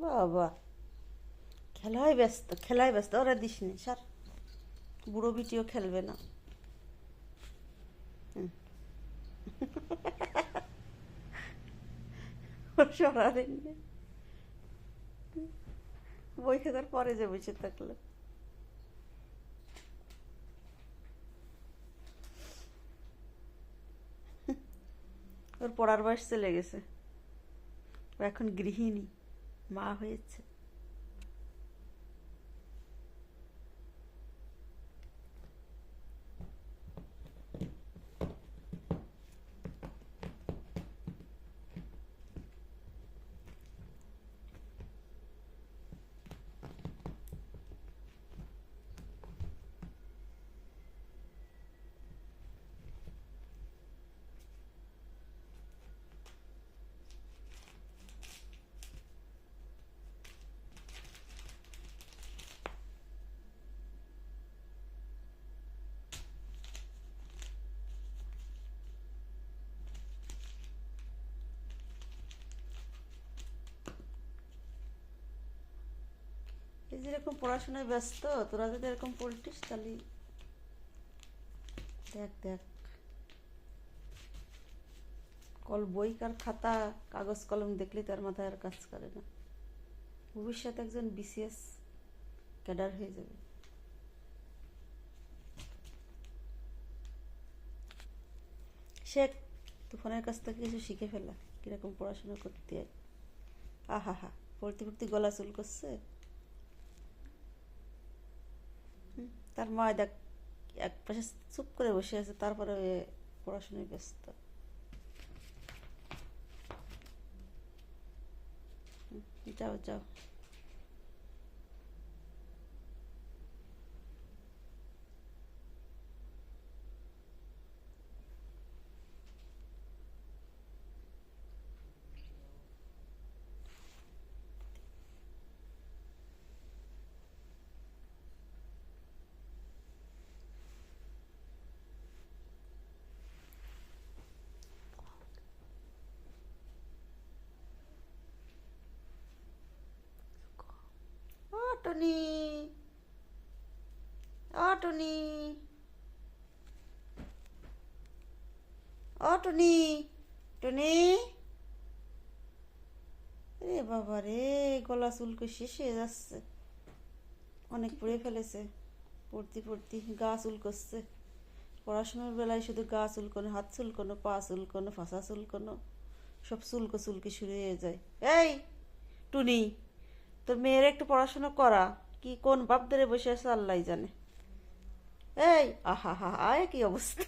বাবা। খেলায় ব্যস্ত খেলায় ব্যস্ত। ওরা দিস নি সার। বুড়ো বিটিও খেলবে না। হুম। ওর সরালেন না। বই খাতার পরে যে বসে থাকল। ওর পড়ার বয়স চলে গেছে। ও এখন গৃহিণী। মা হয়েছে এই যে এরকম পড়াশোনায় ব্যস্ত, তোরা যদি এরকম পড়তিস তাহলে দেখ দেখ। কল বই কার খাতা, কাগজ কলম দেখলে তার মাথায় আর কাজ করে না। ভবিষ্যতে একজন বিসিএস ক্যাডার হয়ে যাবে। শেখ তুফানের কাছ থেকে কিছু শিখে ফেলা, কীরকম পড়াশোনা করতে হয়। আহা হা পড়তে পড়তে গলা চুল করছে? তার মা দেখ এক পাশে চুপ করে বসে আছে তারপরে পড়াশোনায় ব্যস্ত। যাও যাও। ও টনি ও টনি। রে বাবা রে, গলা চুলকো শেষ হয়ে যাচ্ছে। অনেক পড়ে ফেলেছে, পড়তে পড়তে গা করছে পড়াশোনার বেলায় শুধু গা চুলকোনো, হাত চুলকোনো, পা চুলকোনো, ফাঁসা চুলকোনো, সব চুলকো চুলকি শুরু হয়ে যায়। এই, টুনি। তোর মেয়ের একটু পড়াশোনা করা, কি কোন বাপ ধরে বসে আছে আল্লাহ জানে। এই আহা হা কি অবস্থা?